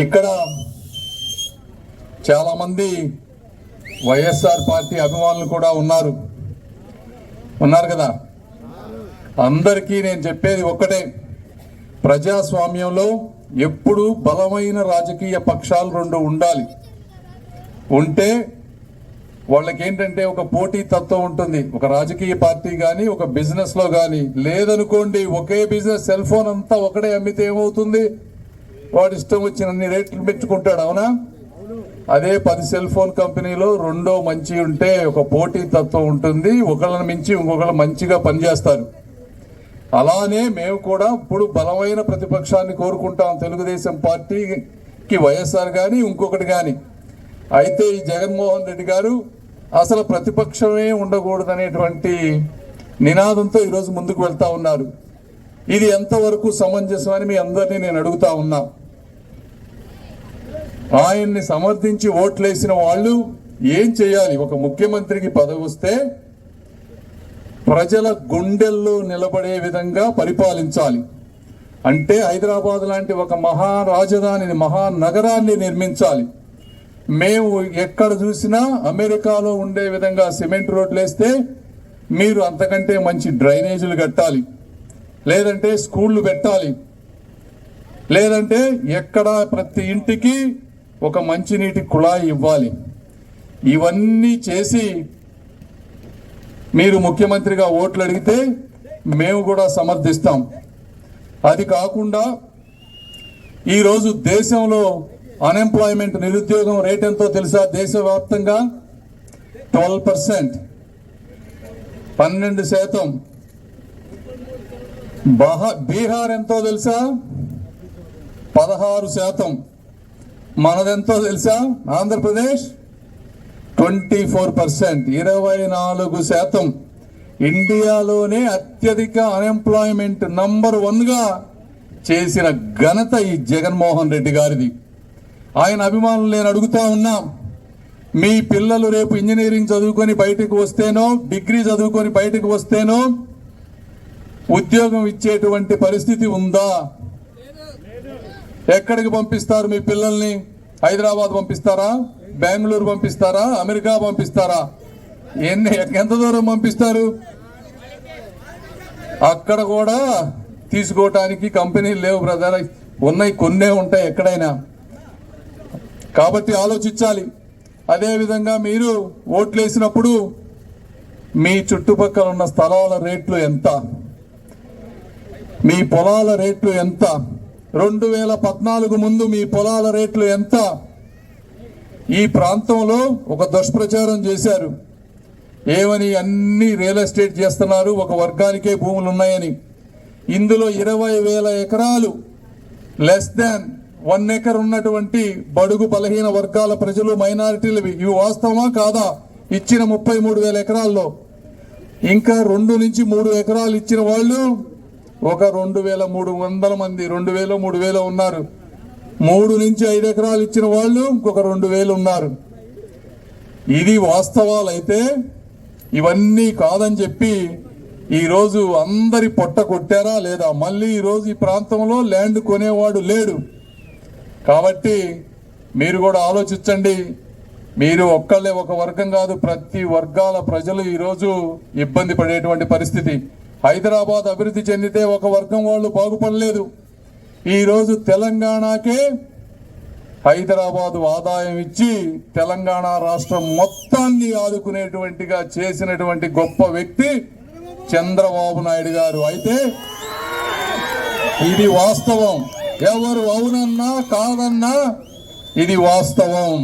ఇక్కడ చాలా మంది వైఎస్ఆర్ పార్టీ అభిమానులు కూడా ఉన్నారు. ఉన్నారు కదా? అందరికీ నేను చెప్పేది ఒక్కటే. ప్రజాస్వామ్యంలో ఎప్పుడు బలమైన రాజకీయ పక్షాలు రెండు ఉండాలి. ఉంటే వాళ్ళకి ఏంటంటే ఒక పోటీ తత్వం ఉంటుంది. ఒక రాజకీయ పార్టీ కానీ ఒక బిజినెస్లో కానీ లేదనుకోండి ఒకే బిజినెస్ సెల్ ఫోన్ అంతా ఒకటే అమ్మితే ఏమవుతుంది? వాడు ఇష్టం వచ్చిన అన్ని రేట్లు పెట్టుకుంటాడు అవునా? అదే పది సెల్ ఫోన్ కంపెనీలో రెండో మంచి ఉంటే ఒక పోటీ తత్వం ఉంటుంది. ఒకళ్ళని మించి ఇంకొకళ్ళు మంచిగా పనిచేస్తారు. అలానే మేము కూడా ఇప్పుడు బలమైన ప్రతిపక్షాన్ని కోరుకుంటాం. తెలుగుదేశం పార్టీకి వైఎస్ఆర్ కానీ ఇంకొకటి కానీ అయితే ఈ జగన్మోహన్ రెడ్డి గారు అసలు ప్రతిపక్షమే ఉండకూడదనేటువంటి నినాదంతో ఈరోజు ముందుకు వెళ్తా ఉన్నారు. ఇది ఎంతవరకు సమంజసం అని మీ అందరినీ నేను అడుగుతా ఉన్నా. ఆయన్ని సమర్థించి ఓట్లేసిన వాళ్ళు ఏం చేయాలి? ఒక ముఖ్యమంత్రికి పదవి వస్తే ప్రజల గుండెల్లో నిలబడే విధంగా పరిపాలించాలి. అంటే హైదరాబాద్ లాంటి ఒక మహా రాజధానిని మహానగరాన్ని నిర్మించాలి. మేము ఎక్కడ చూసినా అమెరికాలో ఉండే విధంగా సిమెంట్ రోడ్లు వేస్తే మీరు అంతకంటే మంచి డ్రైనేజీలు కట్టాలి. లేదంటే స్కూళ్ళు పెట్టాలి. లేదంటే ఎక్కడ ప్రతి ఇంటికి ఒక మంచినీటి కుళాయి ఇవ్వాలి. ఇవన్నీ చేసి మీరు ముఖ్యమంత్రిగా ఓట్లు అడిగితే మేము కూడా సమర్థిస్తాం. అది కాకుండా ఈరోజు దేశంలో అన్ఎంప్లాయ్మెంట్ నిరుద్యోగం రేట్ ఎంతో తెలుసా దేశవ్యాప్తంగా? Twelve percent. పన్నెండు శాతం. బీహార్ ఎంతో తెలుసా? పదహారు శాతం. మనదెంతో తెలుసా? Andhra Pradesh twenty four percent. ఇరవై నాలుగు శాతం. ఇండియాలోనే అత్యధిక అన్ఎంప్లాయ్మెంట్ నంబర్ వన్గా చేసిన ఘనత ఈ జగన్మోహన్ రెడ్డి గారిది. ఆయన అభిమానులు నేను అడుగుతా ఉన్నా మీ పిల్లలు రేపు ఇంజనీరింగ్ చదువుకొని బయటకు వస్తేనో డిగ్రీ చదువుకొని బయటకు వస్తేనో ఉద్యోగం ఇచ్చేటువంటి పరిస్థితి ఉందా? ఎక్కడికి పంపిస్తారు మీ పిల్లల్ని? హైదరాబాద్ పంపిస్తారా? బెంగళూరు పంపిస్తారా? అమెరికా పంపిస్తారా? ఎన్ని ఎంత దూరం పంపిస్తారు? అక్కడ కూడా తీసుకోవటానికి కంపెనీలు లేవు బ్రదర్. ఉన్నాయి కొన్నే ఉంటాయి ఎక్కడైనా. కాబట్టి ఆలోచించాలి. అదేవిధంగా మీరు ఓట్లేసినప్పుడు మీ చుట్టుపక్కల ఉన్న స్థలాల రేట్లు ఎంత? మీ పొలాల రేట్లు ఎంత? రెండు వేల పద్నాలుగు ముందు మీ పొలాల రేట్లు ఎంత? ఈ ప్రాంతంలో ఒక దుష్ప్రచారం చేశారు. ఏమని అన్ని రియల్ ఎస్టేట్ చేస్తున్నారు? ఒక వర్గానికే భూములు ఉన్నాయని. ఇందులో ఇరవై వేల ఎకరాలు లెస్ దాన్ వన్ ఎకర్ ఉన్నటువంటి బడుగు బలహీన వర్గాల ప్రజలు మైనారిటీలు ఇవి వాస్తవమా కాదా? ఇచ్చిన ముప్పై మూడు వేల ఎకరాల్లో. ఇంకా రెండు నుంచి మూడు ఎకరాలు ఇచ్చిన వాళ్ళు ఒక రెండు వేల మూడు వందల మంది రెండు వేలు మూడు వేలు ఉన్నారు. మూడు నుంచి ఐదు ఎకరాలు ఇచ్చిన వాళ్ళు ఇంకొక రెండు వేలు ఉన్నారు. ఇది వాస్తవాలు అయితే ఇవన్నీ కాదని చెప్పి ఈరోజు అందరి పొట్ట కొట్టారా లేదా? మళ్ళీ ఈరోజు ఈ ప్రాంతంలో ల్యాండ్ కొనేవాడు లేడు. కాబట్టి మీరు కూడా ఆలోచించండి. మీరు ఒక్కళ్ళే ఒక వర్గం కాదు ప్రతి వర్గాల ప్రజలు ఈరోజు ఇబ్బంది పడేటువంటి పరిస్థితి. హైదరాబాద్ అభివృద్ధి చెందితే ఒక వర్గం వాళ్ళు బాగుపడలేదు. ఈరోజు తెలంగాణకే హైదరాబాదు ఆదాయం ఇచ్చి తెలంగాణ రాష్ట్రం మొత్తాన్ని ఆదుకునేటువంటిగా చేసినటువంటి గొప్ప వ్యక్తి చంద్రబాబు నాయుడు గారు. అయితే ఇది వాస్తవం. ఎవరు అవునన్నా కాదన్నా ఇది వాస్తవం.